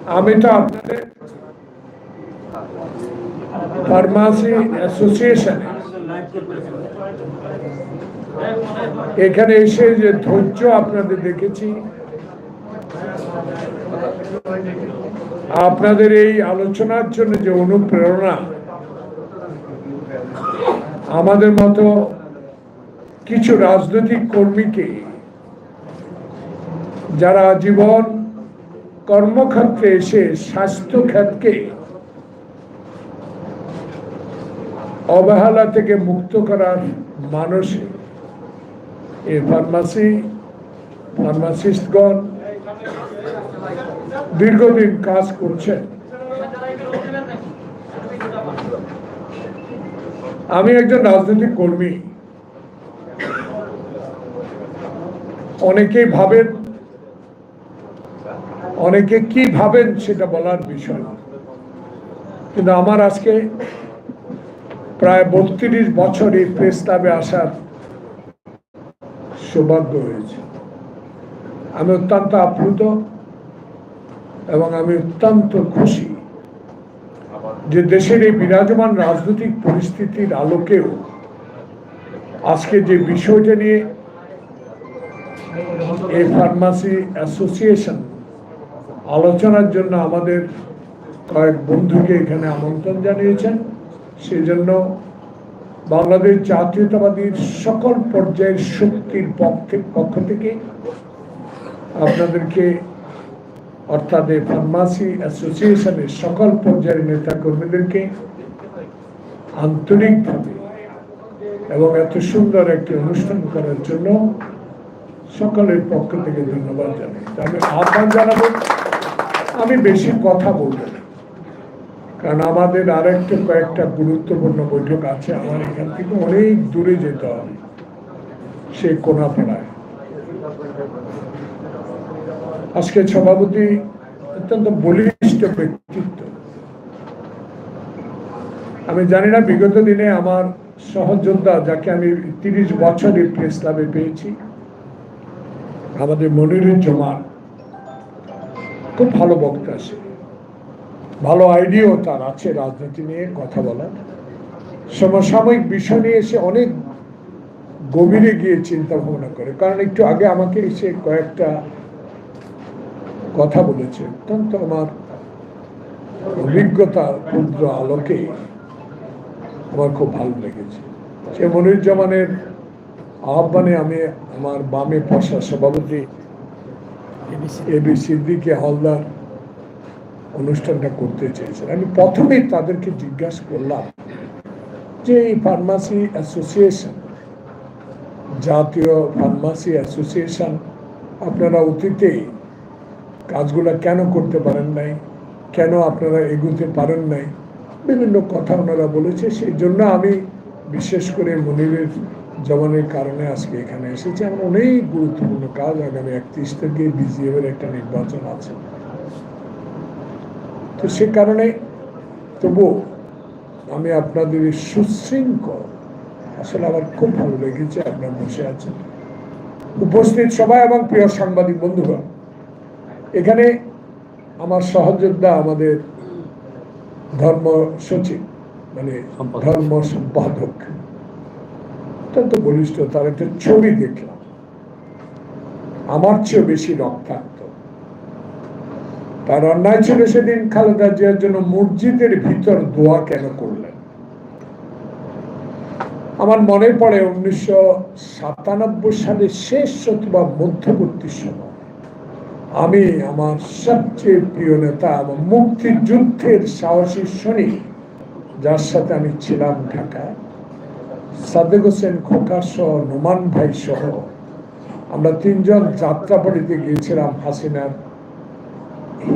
আমি তো আপনাদের ফার্মাসি অ্যাসোসিয়েশনে। এখানে এসে যে ধৈর্য আপনাদের দেখেছি, আপনাদের এই আলোচনার জন্য যে অনুপ্রেরণা, আমাদের মতো কিছু রাজনৈতিক কর্মীকে যারা জীবন কর্মক্ষেত্রে এসে স্বাস্থ্য খাতকে অবহেলা থেকে মুক্ত করার মানসে এই ফার্মাসি, ফার্মাসিস্টগণ দীর্ঘদিন কাজ করছেন। আমি একজন রাজনৈতিক কর্মী। অনেকেই ভাবেন অনেকে কি ভাবেন সেটা বলার বিষয় কিন্তু আমার আজকে প্রায় বত্রিশ বছর এই প্রেস ক্লাবে আসার সৌভাগ্য হয়েছে। আমি অত্যন্ত আপ্লুত এবং আমি অত্যন্ত খুশি যে দেশের এই বিরাজমান রাজনৈতিক পরিস্থিতির আলোকেও আজকে যে বিষয়টা নিয়ে এই ফার্মাসি অ্যাসোসিয়েশন আলোচনার জন্য আমাদের কয়েক বন্ধুকে এখানে আমন্ত্রণ জানিয়েছেন। সেই জন্য বাংলাদেশ জাতীয়তাবাদীর সকল পর্যায়ের শক্তির পক্ষে পক্ষ থেকে আপনাদেরকে, অর্থাৎ এই ফার্মাসি অ্যাসোসিয়েশনের সকল পর্যায়ের নেতা কর্মীদেরকে আন্তরিকভাবে এবং এত সুন্দর একটি অনুষ্ঠান করার জন্য সকলের পক্ষ থেকে ধন্যবাদ জানাই। আমি আহ্বান জানাব আমি বেশি কথা বলব না। কারণ আমাদের আরেকটা কয়েকটা গুরুত্বপূর্ণ বৈঠক আছে, আমার এখান থেকে অনেক দূরে যেতে হবে সেই কোনাপাড়ায়। আজকে সভাপতি অত্যন্ত বলিষ্ঠ ব্যক্তিত্ব। আমি জানি না, বিগত দিনে আমার সহযোদ্ধা যাকে আমি তিরিশ বছরের প্রেস ক্লাবে পেয়েছি, আমাদের মনিরুজ্জামান খুব ভালো বক্তা সে। ভালো আইডিয়াও তার আছে রাজনীতি নিয়ে কথা বলার। সমসাময়িক বিষয় নিয়ে এসে অনেক গভীরে গিয়ে চিন্তা ভাবনা করে। কারণ একটু আগে আমাকে এসে কয়েকটা কথা বলেছে। অত্যন্ত আমার অভিজ্ঞতা ক্ষুদ্র আলোকে আমার খুব ভালো লেগেছে। সে মনিরুজ্জামানের আহ্বানে আমি আমার বামে পশা সভাপতি এবি সিদ্দিকে হলদার অনুষ্ঠানটা করতে চেয়েছেন। আমি প্রথমেই তাদেরকে জিজ্ঞাসা করলাম যে এই ফার্মাসি অ্যাসোসিয়েশন, জাতীয় ফার্মাসি অ্যাসোসিয়েশন, আপনারা অতীতে কাজগুলো কেন করতে পারেন নাই? কেন আপনারা এগুতে পারেন নাই? বিভিন্ন কথা ওনারা বলেছে। সেই জন্য আমি বিশেষ করে মনিরের জমানের কারণে আজকে এখানে এসেছি। আমার অনেক গুরুত্বপূর্ণ কাজ আগামী একত্রিশ থেকে বিজিএফ এর একটা নির্বাচন আছে। তো সে কারণে তবু আমি আপনাদের সুশৃঙ্খল আসলে আমার খুব ভালো লেগেছে আপনার বসে আছেন। উপস্থিত সবাই এবং প্রিয় সাংবাদিক বন্ধুগণ এখানে আমার সহযোদ্ধা আমাদের ধর্ম সচিব মানে ধর্ম সম্পাদক। অত্যন্ত বলিষ্ঠ, তার একটা ছবি দেখলাম। আমার চেয়ে বেশি রক্তাক্ত। তার অন্যায় ছিল সেদিন খালেদা জিয়ার জন্য মসজিদের ভিতর দোয়া কেন করলেন? আমার মনে পড়ে উনিশশো সাতানব্বই সালের শেষ অথবা মধ্যবর্তী সময়। আমি আমার সবচেয়ে প্রিয় নেতা আমার মুক্তিযুদ্ধের সাহসী শনি যার সাথে আমি ছিলাম ঢাকায়। সাদেক হোসেন খোকা সহ, নোমান ভাই সহ, আমরা তিনজন যাত্রাবাড়িতে গিয়েছিলাম হাসিনার।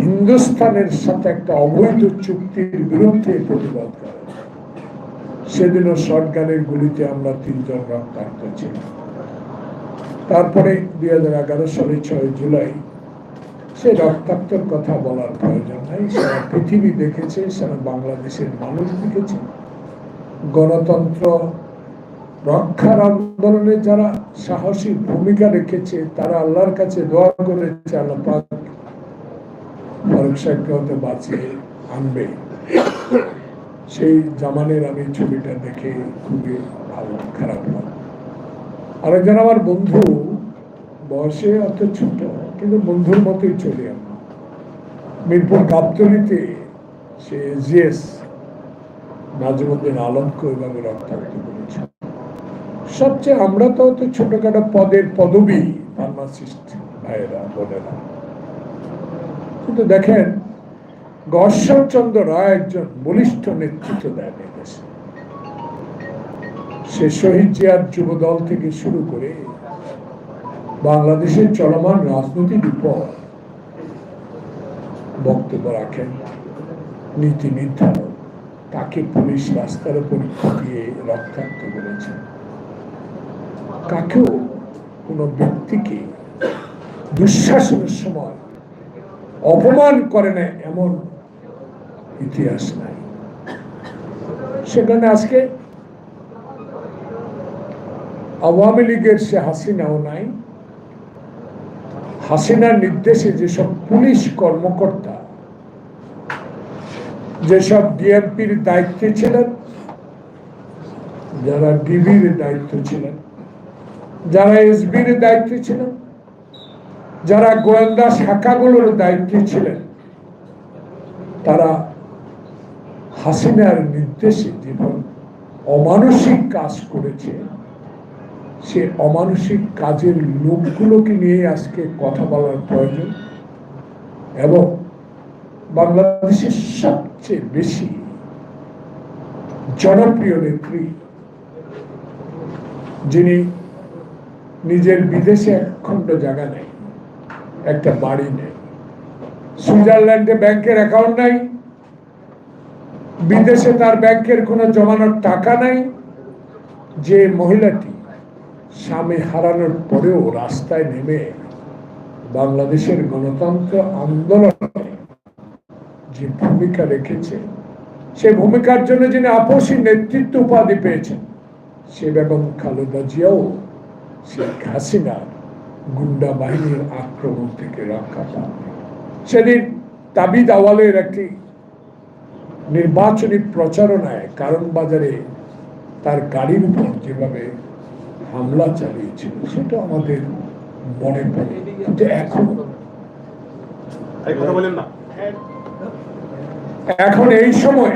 হিন্দুস্তানের সাথে একটা অবৈধ চুক্তির বিরুদ্ধে প্রতিবাদ করে। সেদিনও শটগানের গুলিতে আমরা তিনজন রক্তাক্ত ছিলাম। তারপরে দুই হাজার এগারো সালের ছয় জুলাই, সে রক্তাক্তর কথা বলার প্রয়োজন নাই। সারা পৃথিবী দেখেছে, সারা বাংলাদেশের মানুষ দেখেছে। গণতন্ত্র রক্ষার আন্দোলনে যারা সাহসী ভূমিকা রেখেছে, তারা আল্লাহর কাছে দোয়া করেছে, আল্লাহ বাঁচিয়ে আনবে। সেই জামানের আমি ছবিটা দেখে খুবই ভালো, খারাপ লাগে আরেকজন আমার বন্ধু, বয়সে অত ছোট, কিন্তু বন্ধুর মতোই চলে আমরা। মিরপুর গাবতলিতে সে জিএস নাজমুদ্দিন আলমকে ওইভাবে রক্তাক্ত করেছে। সবচেয়ে আমরা তো হয়তো ছোটখাটো পদের পদবী ফার্মাসিস্ট ভাইয়েরা, বোনেরা। কিন্তু দেখেন গশ্বরচন্দ্র রায় একজন বলিষ্ঠ নেতৃত্ব দেন দেশে। সে শহীদ জিয়ার যুব দল থেকে শুরু করে বাংলাদেশের চলমান রাজনৈতিক উপর বক্তব্য রাখেন। নীতি নির্ধারণ তাকে পুলিশ রাস্তার উপর দিয়ে রক্তাক্ত করেছে কাকেও কোনো ব্যক্তিকে দুঃশাসনের সময় অপমান করে না এমন ইতিহাস নাই। সেখানে আজকে আওয়ামী লীগের সে হাসিনাও নাই। হাসিনার নির্দেশে যেসব পুলিশ কর্মকর্তা, যেসব ডিএমপির দায়িত্বে ছিলেন, যারা ডিবির দায়িত্ব ছিলেন যারা এসবির দায়িত্বে ছিলেন, যারা গোয়েন্দা শাখাগুলোর দায়িত্বে ছিলেন, তারা হাসিনার নির্দেশে যেমন অমানসিক কাজ করেছে, সে অমানসিক কাজের লোকগুলোকে নিয়ে আজকে কথা বলার প্রয়োজন এবং বাংলাদেশের সবচেয়ে বেশি জনপ্রিয় নেত্রী যিনি নিজের বিদেশে এক খণ্ড জায়গা নেই, একটা বাড়ি নেই। সুইজারল্যান্ডে ব্যাংকের অ্যাকাউন্ট নাই, বিদেশে তার ব্যাংকের কোনো জমানোর টাকা নাই। যে মহিলাটি স্বামী হারানোর পরেও রাস্তায় নেমে বাংলাদেশের গণতন্ত্র আন্দোলনে যে ভূমিকা রেখেছে সেই ভূমিকার জন্য যিনি আপসী নেতৃত্ব উপাধি পেয়েছেন, সে বেগম খালেদা জিয়াও শেখ হাসিনার গুন্ডা বাহিনীর আক্রমণ থেকে রক্ষা পান সেদিন তাবিদ আওয়ালের একটি নির্বাচনী প্রচারণায় কারণ বাজারে তার গাড়ির উপর যেভাবে হামলা চালিয়েছিল সেটা আমাদের মনে পড়ে। কিন্তু এখন এখন এই সময়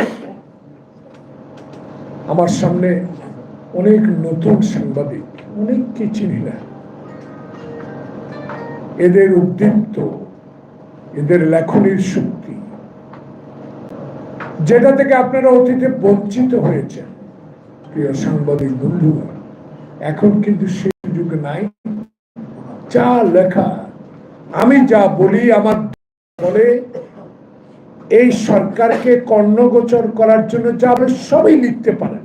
আমার সামনে অনেক নতুন সাংবাদিক অনেককে চিনি না এদের উদ্দীপ্ত, এদের লেখনির শক্তি, যেটা থেকে আপনারা অতীতে বঞ্চিত হয়েছেন। প্রিয় সাংবাদিক বন্ধুগণ এখন কিন্তু সেই সুযোগ নাই। যা লেখা, আমি যা বলি, আমার বলে, এই সরকারকে কর্ণগোচর করার জন্য যা সবই লিখতে পারেন।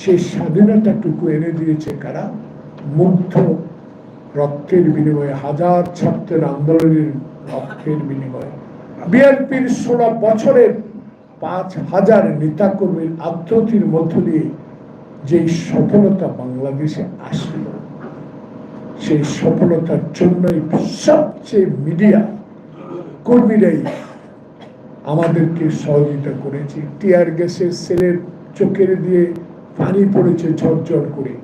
সেই স্বাধীনতাটুকু এনে দিয়েছে কারা? মুগ্ধ রক্তের বিনিময়ে, হাজার ছাত্রের আন্দোলনের রক্তের বিনিময়ে। বিএনপির ষোলো বছরের পাঁচ হাজার নেতাকর্মীর আত্মতির মধ্য দিয়ে যে সফলতা বাংলাদেশে আসলো, সেই সফলতার জন্যই সবচেয়ে মিডিয়া কর্মীরাই আমাদেরকে সহযোগিতা করেছে। টিয়ার গ্যাসের সেলের চোখের দিয়ে পানি পড়েছে ঝরঝর করে।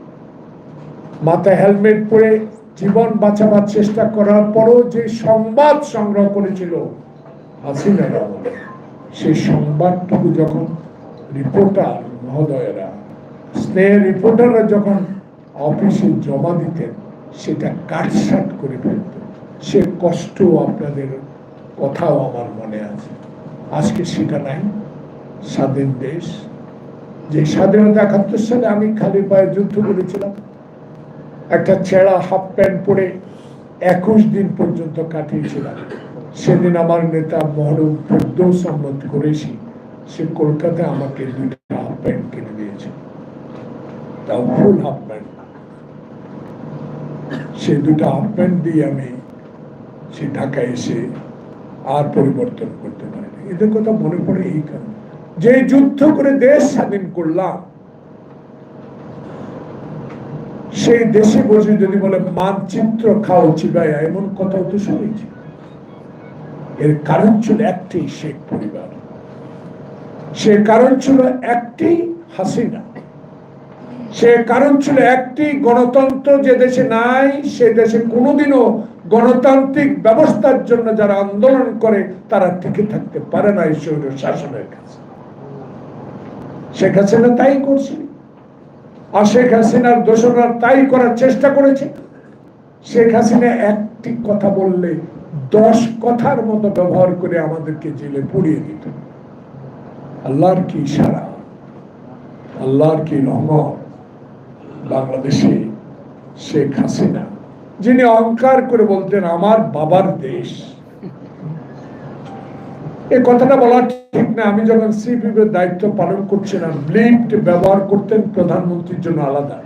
মাথায় হেলমেট পরে জীবন বাঁচাবার চেষ্টা করার পরও যে সংবাদ সংগ্রহ করেছিল হাসিনা রহমান সেই সংবাদটুকু যখন রিপোর্টার মহোদয়েরা, স্নেহের রিপোর্টাররা যখন অফিসে জমা দিতেন, সেটা কাটসাট করে ফেলত। সে কষ্ট আপনাদের কথাও আমার মনে আছে। আজকে সেটা নাই। স্বাধীন দেশ। যে স্বাধীনতা একাত্তর সালে আমি খালি পায়ে যুদ্ধ করেছিলাম, একটা ছেঁড়া হাফ প্যান্ট পরে একুশ দিন পর্যন্ত কাটিয়েছিলাম। সেদিন আমার নেতা মহরম ফেরদৌস আহমদ করেছি সে কলকাতায় আমাকে দুইটা হাফ প্যান্ট কিনে দিয়েছে। তাও ফুল হাফ প্যান্ট। সে দুটা হাফ প্যান্ট দিয়ে আমি সে ঢাকায় এসে আর পরিবর্তন করতে পারিনি। এদের কথা মনে পড়ে এই কারণে। যে যুদ্ধ করে দেশ স্বাধীন করলাম, সেই দেশে বসে যদি বলে, মানচিত্র খাও চিবাইয়া, এমন কথাও তো শুনেছি। এর কারণ ছিল একটি শেখ পরিবার। সে কারণ ছিল একটি হাসিনা। সে কারণ ছিল একটি গণতন্ত্র যে দেশে নাই, সে দেশে কোনোদিনও গণতান্ত্রিক ব্যবস্থার জন্য যারা আন্দোলন করে, তারা টিকে থাকতে পারে না এই শৈর শাসনের কাছে। শেখ হাসিনা তাই করছে। আর শেখ হাসিনার দোষরা তাই করার চেষ্টা করেছে। শেখ হাসিনা একটি কথা বললে দশ কথার মতো ব্যবহার করে আমাদেরকে জেলে পুড়িয়ে দিত। আল্লাহর কি ইশারা? আল্লাহর কি রহমত? বাংলাদেশে শেখ হাসিনা, যিনি অহংকার করে বলতেন, আমার বাবার দেশ। এই কথাটা বলা ঠিক না, আমি যখন সিপিএর দায়িত্ব পালন করছিলাম লিফট ব্যবহার করতেন প্রধানমন্ত্রীর জন্য আলাদা।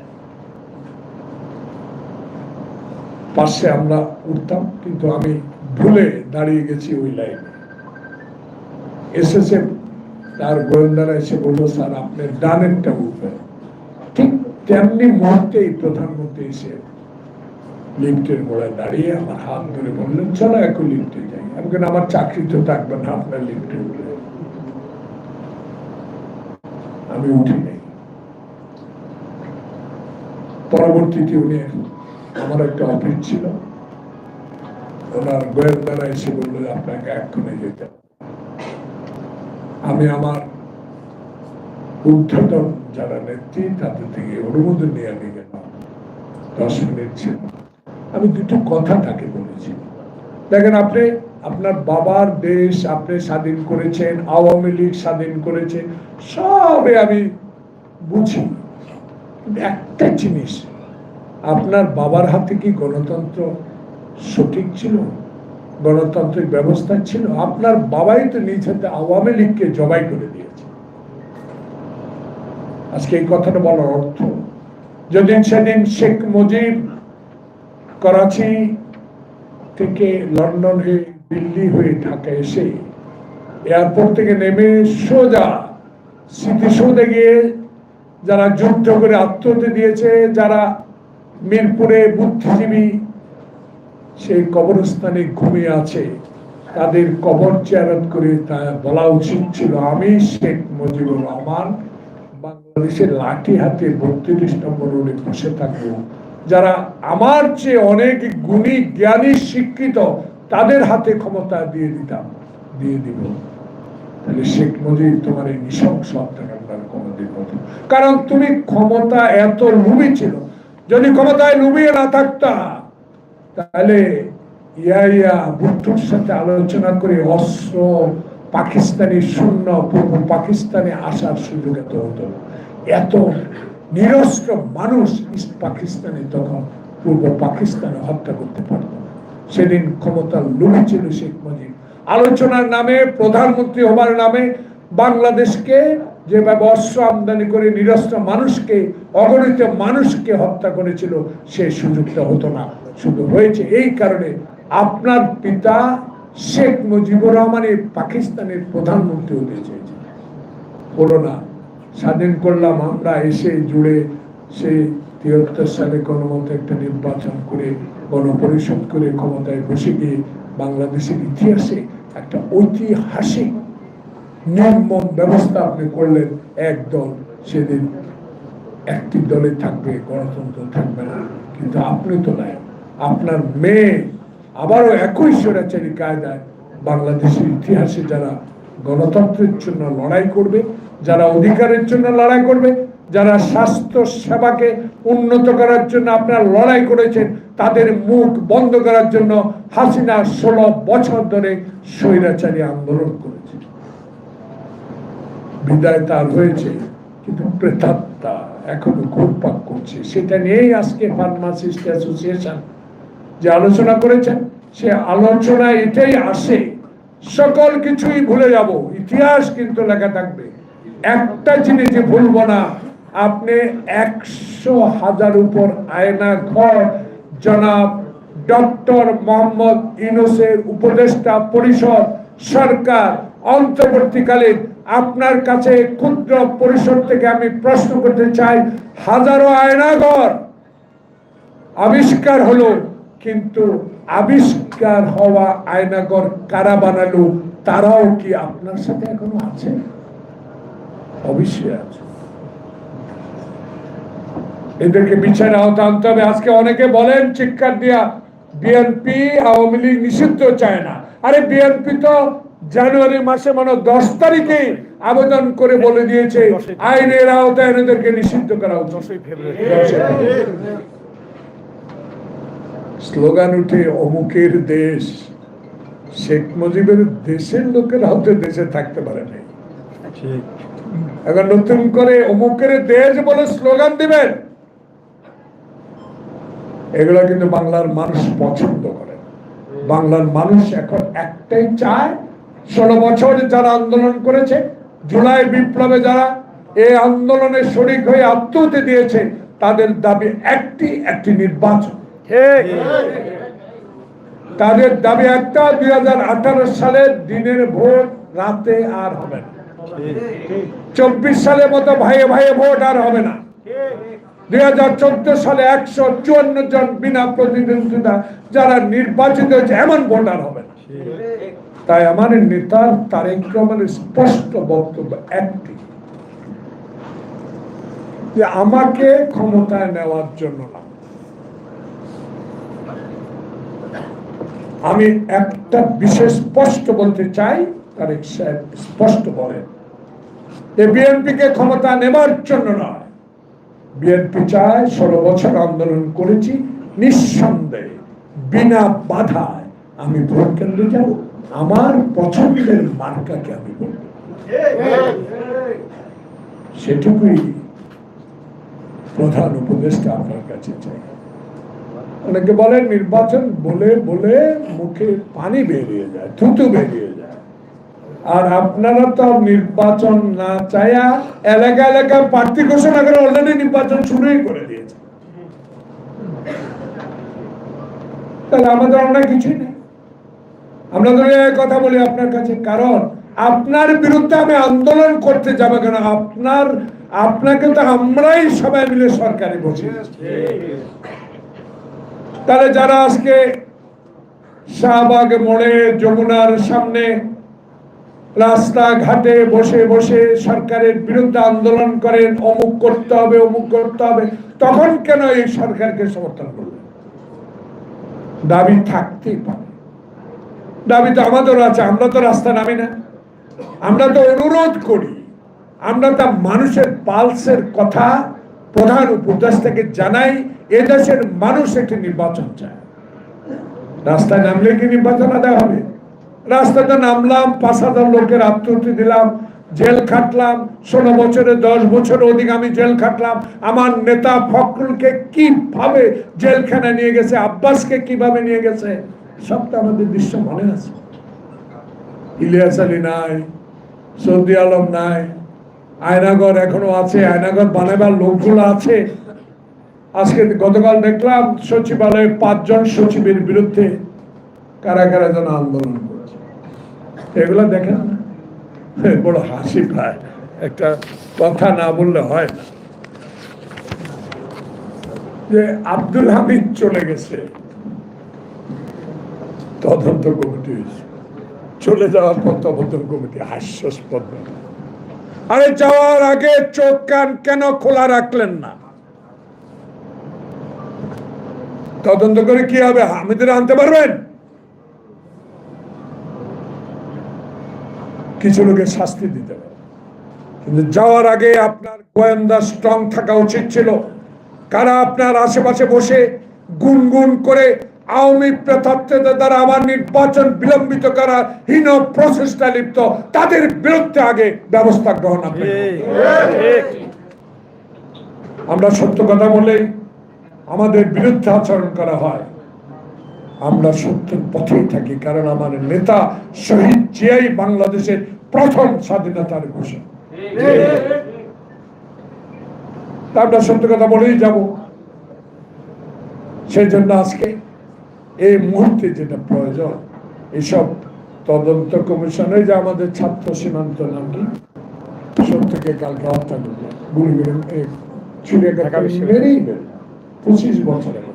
পাশে আমরা উঠতাম, কিন্তু আমি ভুলে দাঁড়িয়ে গেছি ওই লাইনে। এসেছে তার গোয়েন্দারা এসে বলল, স্যার, আপনার ডানেরটা উঠবেন ঠিক তেমনি মুহূর্তেই প্রধানমন্ত্রী এসে লিফটের গোড়ায় দাঁড়িয়ে আমার হাত ধরে বললেন, চলো এখন লিফটে যাই। আমি আমার চাকরি তো থাকবে না, আপনার লিফটে উঠলে। আমি উঠি নাই। পরবর্তীতে উনি আমার একটা অফিস ছিল। ওনার গোয়েন্দারা এসে বলল, আপনাকে এক্ষুনি যেতে আমি আমার ঊর্ধ্বতন যারা নেত্রী, তাদের থেকে অনুমোদন নিয়ে আমি গেলাম। দশ মিনিট ছিল। আমি দুটো কথা তাকে বলেছি। দেখেন, আপনি আপনার বাবার দেশ আপনি স্বাধীন করেছেন, আওয়ামী লীগ স্বাধীন করেছে সবে আমি বুঝি। একটা জিনিস, আপনার বাবার হাতে কি গণতন্ত্র সঠিক ছিল? গণতান্ত্রিক ব্যবস্থা ছিল? আপনার বাবাই তো নিজ হাতে আওয়ামী লীগকে জবাই করে দিয়েছে। আজকে এই কথাটা বলার অর্থ, যেদিন সেদিন শেখ মুজিব করাচি থেকে লন্ডন হয়ে দিল্লি হয়ে ঢাকা এসে। এয়ারপোর্ট থেকে নেমে সোজা স্মৃতিসৌধে গিয়ে যারা যুদ্ধ করে আত্মহত্যা দিয়েছে, যারা মিরপুরে বুদ্ধিজীবী, সেই কবরস্থানে ঘুমিয়ে আছে। তাদের কবর চেয়ারত করে তা বলা উচিত ছিল, আমি শেখ মুজিবুর রহমান, বাংলাদেশের লাঠি হাতে বত্রিশ নম্বর রোডে বসে থাকব। যারা আমার চেয়ে অনেক গুণী, জ্ঞানী, শিক্ষিত তাদের হাতে ক্ষমতা দিয়ে দিতাম, দিয়ে দিব। তাহলে শেখ মুজিব তোমার এই নৃশংস হত্যাকাণ্ডের কোনোদিন হতো কারণ তুমি ক্ষমতা এত লুবি ছিল, যদি ক্ষমতায় লুবিয়ে না থাকতা, তাহলে ইয়া ইয়া ভুট্টোর সাথে আলোচনা করে অস্ত্র, পাকিস্তানি শূন্য পূর্ব পাকিস্তানে আসার সুযোগ এত হতো। এত নিরস্ত্র মানুষ ইস্ট পাকিস্তানে তখন পূর্ব পাকিস্তানে হত্যা করতে পারত। সেদিন ক্ষমতা লুবি ছিল শেখ মুজিব। আলোচনার নামে, প্রধানমন্ত্রী হবার নামে বাংলাদেশকে যেভাবে অস্ত্র আমদানি করে নিরস্ত্র মানুষকে, অগণিত মানুষকে হত্যা করেছিল, সে সুযোগটা হতো না। শুধু হয়েছে এই কারণে আপনার পিতা শেখ মুজিবুর রহমানের পাকিস্তানের প্রধানমন্ত্রী হতে চেয়েছে। হলো না, স্বাধীন করলাম আমরা, এসে জুড়ে সেই তিয়াত্তর সালে কোনো মতো একটা নির্বাচন করে, গণপরিষদ করে ক্ষমতায় বসে গিয়ে বাংলাদেশের ইতিহাসে একটা ঐতিহাসিক নির্মম ব্যবস্থা আপনি করলেন, একদল সেদিন একটি দলে থাকবে, গণতন্ত্র থাকবে না। কিন্তু আপনি তো নাই। আপনার মেয়ে আবারও একই স্বৈরাচারী কায়দায় বাংলাদেশের ইতিহাসে যারা গণতন্ত্রের জন্য লড়াই করবে, যারা অধিকারের জন্য লড়াই করবে যারা স্বাস্থ্য সেবাকে উন্নত করার জন্য আপনারা লড়াই করেছেন, তাদের মুখ বন্ধ করার জন্য হাসিনা ষোলো বছর ধরে স্বৈরাচারী আন্দোলন করেছে। বিদায় তার হয়েছে, কিন্তু প্রেতাত্মা এখনও ঘুরপাক করছে সেটা নিয়েই আজকে ফার্মাসিস্ট অ্যাসোসিয়েশন যে আলোচনা করেছেন সে আলোচনা এটাই আসে। সকল কিছুই ভুলে যাব। ইতিহাস কিন্তু লেখা থাকবে। একটা জিনিস ভুলবো না। আপনি একশো হাজার উপর আয়না ঘর, জনাব ডক্টর মোহাম্মদ ইউনুসের উপদেষ্টা পরিষদ সরকার। অন্তর্বর্তীকালীন আপনার কাছে ক্ষুদ্র পরিষদ থেকে আমি প্রশ্ন করতে চাই, হাজারো আয়নাঘর আবিষ্কার হলো, কিন্তু আবিষ্কার হওয়া আয়নাগর কারা বানালো, তারাও কি আপনার সাথে এখনও আছে? অবশ্যই আছে। এদেরকে বিচারে আওতা আনতে হবে। আজকে অনেকে বলেন চিৎকার দিয়া বিএনপি আওয়ামী লীগ নিষিদ্ধ চায় না। আরে বিএনপি তো জানুয়ারি মাসে মানে দশ তারিখে আবেদন করে বলে দিয়েছে আইনের আওতায় এদেরকে নিষিদ্ধ করা উচিত। স্লোগান উঠে অমুকের দেশ শেখ মুজিবের দেশের লোকেরাও তো দেশে থাকতে পারে নাই। ঠিক। এখন নতুন করে অমুকের দেশ বলে স্লোগান দিবেন। এগুলো কিন্তু বাংলার মানুষ পছন্দ করে। বাংলার মানুষ এখন একটাই চায় ষোলো বছর যারা আন্দোলন করেছে জুলাই বিপ্লবে যারা এই আন্দোলনে শরিক হয়ে আত্মহত্যা দিয়েছে তাদের দাবি একটি একটি নির্বাচন। তাদের দাবি একটা দুই হাজার আঠারো সালের দিনের ভোট রাতে আর হবে না। চব্বিশ সালের মতো ভাইয়ে ভাইয়ে ভোট আর হবে না। দুই হাজার চোদ্দ সালে একশো চুয়ান্ন জন বিনা প্রতিদ্বন্দ্বিতা যারা নির্বাচিত হয়েছে, এমন ভোট আর হবে তাই নেতা তারেক রহমানের স্পষ্ট বক্তব্য একটি, যে আমাকে ক্ষমতায় নেওয়ার জন্য না। আমি একটা বিশেষ স্পষ্ট বলতে চাই, তারেক সাহেব স্পষ্ট বলেন, যে বিএনপিকে ক্ষমতা নেবার জন্য নয়। বিএনপি চায়, ষোলো বছর আন্দোলন করেছি, নিঃসন্দেহে, বিনা বাধায় আমি ভোট কেন্দ্রে যাব। আমার পছন্দের মার্কাকে আমি সেটুকুই প্রধান উপদেশটা আপনার কাছে চাই। অনেকে বলেন, নির্বাচন বলে বলে মুখে পানি বেরিয়ে যায় থুতু বেরিয়ে যায়। আর আপনারা তো নির্বাচন না চায়া এলাকা এলাকা প্রার্থী ঘোষণা করে অলরেডি নির্বাচন শুরুই করে দিয়েছে। তাহলে আমাদের অনেক কিছুই নেই। আমরা তো কথা বলি আপনার কাছে, কারণ আপনার বিরুদ্ধে আমি আন্দোলন করতে যাব কেন? আপনার, আপনাকে তো আমরাই সবাই মিলে সরকারে বসিয়েছি তাহলে যারা আজকে শাহবাগ মোড়ে যমুনার সামনে রাস্তা ঘাটে বসে বসে সরকারের বিরুদ্ধে আন্দোলন করেন, অমুক করতে হবে, অমুক করতে হবে, তখন কেন এই সরকারকে সমর্থন করবেন দাবি থাকতেই পারে। দাবি তো আমাদেরও আছে, আমরা তো রাস্তা নামি না। আমরা তো অনুরোধ করি, আমরা তা মানুষের পালসের কথা প্রধান উপদেষ্টাকে জানাই, এদেশের মানুষ একটি নির্বাচন চায়। রাস্তায় নামলে কি নির্বাচন আদায় হবে? রাস্তাতে নামলাম, পাঁচ হাজার লোকের আত্মহত্যা দিলাম, জেল খাটলাম, ষোলো বছরে দশ বছর অধিক আমি জেল খাটলাম। আমার নেতা ফখরুলকে কীভাবে জেলখানায় নিয়ে গেছে, আব্বাসকে কীভাবে নিয়ে গেছে সবটা আমাদের দৃশ্য মনে আছে। ইলিয়াস আলী নাই, সৌদি আলম নাই, আয়নাগর এখনও আছে, আয়নাগর বানাবার লোকগুলো আছে। আজকে গতকাল দেখলাম সচিবালয়ে পাঁচজন সচিবের বিরুদ্ধে কারা কারা যেন আন্দোলন। এগুলো দেখেন বড় হাসি পায়। একটা কথা না বললে হয় না। যে আব্দুল হামিদ চলে গেছে। তদন্ত কমিটি। চলে যাওয়ার পর তদন্ত কমিটি হাস্যস্পদ আরে যাওয়ার আগে চোখ কান কেন খোলা রাখলেন না? তদন্ত করে কি হবে? হামিদের আনতে পারবেন? কিছু লোকের শাস্তি দিতে পারে। কিন্তু যাওয়ার আগে আপনার গোয়েন্দা স্ট্রং থাকা উচিত ছিল। কারা আপনার আশেপাশে বসে গুনগুন করে আওয়ামী প্রেতাত্মদের দ্বারা আবার নির্বাচন বিলম্বিত করার হীন প্রচেষ্টা লিপ্ত তাদের বিরুদ্ধে আগে ব্যবস্থা গ্রহণ আমরা সত্য কথা বলেই আমাদের বিরুদ্ধে আচরণ করা হয়। আমরা সত্যের পথেই থাকি কারণ আমার নেতা শহীদ জিয়াই বাংলাদেশের প্রথম স্বাধীনতার ঘোষণা। আমরা সত্য কথা বলেই যাব। সেই জন্য আজকে এই মুহূর্তে যেটা প্রয়োজন এসব তদন্ত কমিশনে যে আমাদের ছাত্র সীমান্ত নাম কি সত্যকে কালকে হত্যা করল গুলি এ, ছুঁড়ে। মেরেই পঁচিশ হচ্ছে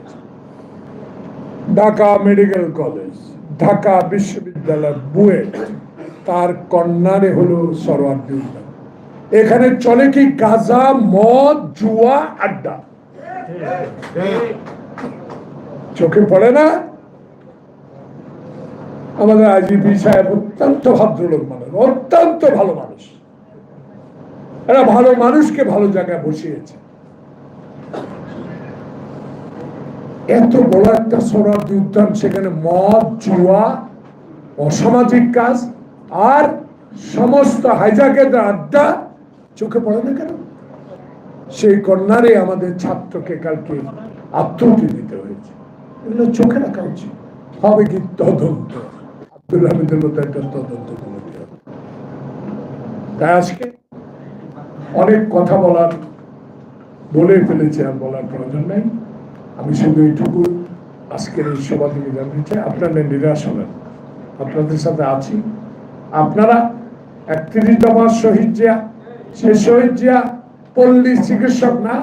ঢাকা মেডিকেল কলেজ, ঢাকা বিশ্ববিদ্যালয় বুয়েট, তার কন্যারে হলো উদ্যান এখানে চলে কি গাজা, মদ, জুয়া, আড্ডা? চোখে পড়ে না? আমাদের আইজিপি সাহেব অত্যন্ত ভদ্রলোক মানুষ, অত্যন্ত ভালো মানুষ। এরা ভালো মানুষকে ভালো জায়গায় বসিয়েছে। এত বড় একটা সোনার উদ্যান সেখানে মদ, জুয়া, অসামাজিক কাজ, আর সমস্ত হাইজাকের আড্ডা চোখে পড়ে না কেন? সেই কন্যারে আমাদের ছাত্রকে কালকে আত্মহতি দিতে হয়েছে। এগুলো চোখে রাখা উচিত। হবে কি তদন্ত? আব্দুল হামিদের মতো একটা তদন্ত কমিটি হবে। তাই আজকে অনেক কথা বলার, বলে ফেলেছে আর বলার প্রয়োজন নেই। আমি শুধু এইটুকু আজকের এই সভা থেকে জানতে চাই, আপনারা নিরাশ হবেন আপনাদের সাথে আছি। আপনারা একত্রিশ দফার শহীদ জিয়া, সে শহীদ জিয়া পল্লী চিকিৎসক না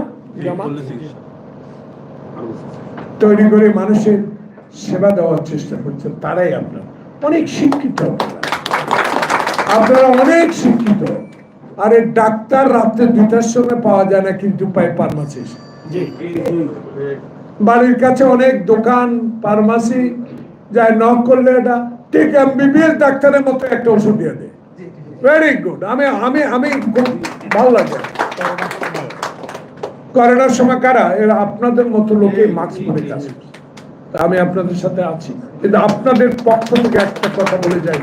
তৈরি করে মানুষের সেবা দেওয়ার চেষ্টা করছেন, তারাই আপনার। অনেক শিক্ষিত আপনারা। অনেক শিক্ষিত। আরে ডাক্তার রাত্রে দুটার সময় পাওয়া যায় না, কিন্তু পায় ফার্মাসিস্ট বাড়ির কাছে অনেক দোকান ফার্মাসি যায় নক করলে এটা ঠিক এমবিবিএস ডাক্তারের মতো একটা ওষুধ দিয়ে দেয়। ভেরি গুড আমি আমি আমি খুব ভালো লাগে। করোনার সময় কারা? এরা আপনাদের মতো লোকে মাস্ক পরে কাজ আমি আপনাদের সাথে আছি। কিন্তু আপনাদের পক্ষ থেকে একটা কথা বলে যাই।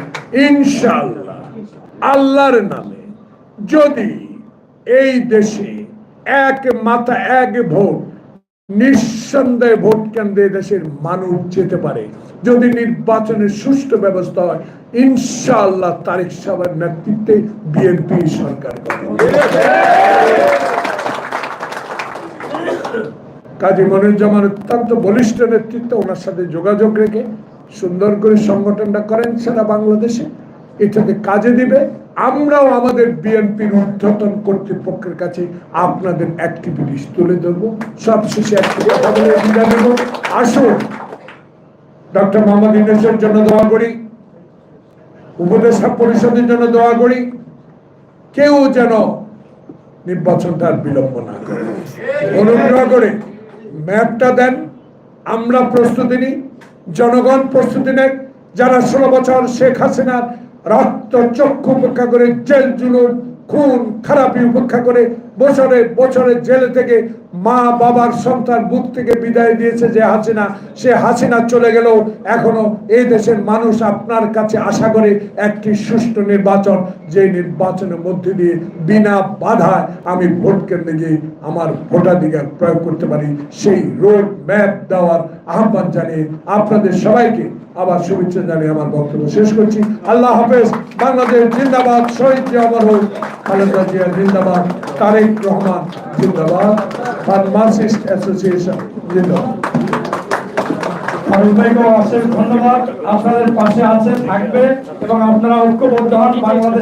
ইনশাআল্লাহ আল্লাহর নামে যদি এই দেশে এক মাথা এক ভোট নিঃসন্দেহে ভোট কেন্দ্রে দেশের মানুষ যেতে পারে। যদি নির্বাচনের সুষ্ঠু ব্যবস্থা হয়, ইনশাআল্লাহ তারিক সাহেবের নেতৃত্বে বিএনপি সরকার। কাজী মনিরুজ্জামান অত্যন্ত বলিষ্ঠ নেতৃত্ব, ওনার সাথে যোগাযোগ রেখে সুন্দর করে সংগঠনটা করেন সারা বাংলাদেশে। এটাতে কাজে দিবে। আমরাও আমাদের বিএনপির ঊর্ধ্বতন কর্তৃপক্ষের কাছে আপনাদের অ্যাক্টিভিটিস তুলে ধরবো। সব শেষে কথা বলে বিদায় নেব। আসুন ডক্টর মোহাম্মদ ইউনুসের জন্য দোয়া করি, উপদেষ্টা পরিষদের জন্য দোয়া করি। কেউ যেন নির্বাচনটা আর বিলম্ব না করে। অনুগ্রহ করে, ম্যাপটা দেন, আমরা প্রস্তুতি নিই, জনগণ প্রস্তুতি নেন যারা ষোলো বছর শেখ হাসিনার রক্ত চক্ষু উপেক্ষা করে জেল জুলুম খুন খারাপি উপেক্ষা করে বছরে বছরে জেলে থেকে মা বাবার সন্তান বুক থেকে বিদায় দিয়েছে যে হাসিনা, সে হাসিনা চলে গেল। এখনও এই দেশের মানুষ আপনার কাছে আশা করে একটি সুষ্ঠু নির্বাচন, যে নির্বাচনের মধ্যে দিয়ে বিনা বাধায় আমি ভোট কেন্দ্রে গিয়ে আমার ভোটাধিকার প্রয়োগ করতে পারি। সেই রোড ম্যাপ দেওয়ার আহ্বান জানিয়ে আপনাদের সবাইকে আবার শুভেচ্ছা জানিয়ে আমার বক্তব্য শেষ করছি। আল্লাহ হাফেজ, বাংলাদেশ জিন্দাবাদ, শহীদ জিয়া অমর হোক খালেদা জিয়া জিন্দাবাদ, তারেক রহমান জিন্দাবাদ ফার্মাসিস্ট অ্যাসোসিয়েশন জিন্দাবাদ ধন্যবাদ। আপনাদের পাশে আছে, থাকবে এবং আপনারা ঐক্যবদ্ধ হন বাংলাদেশ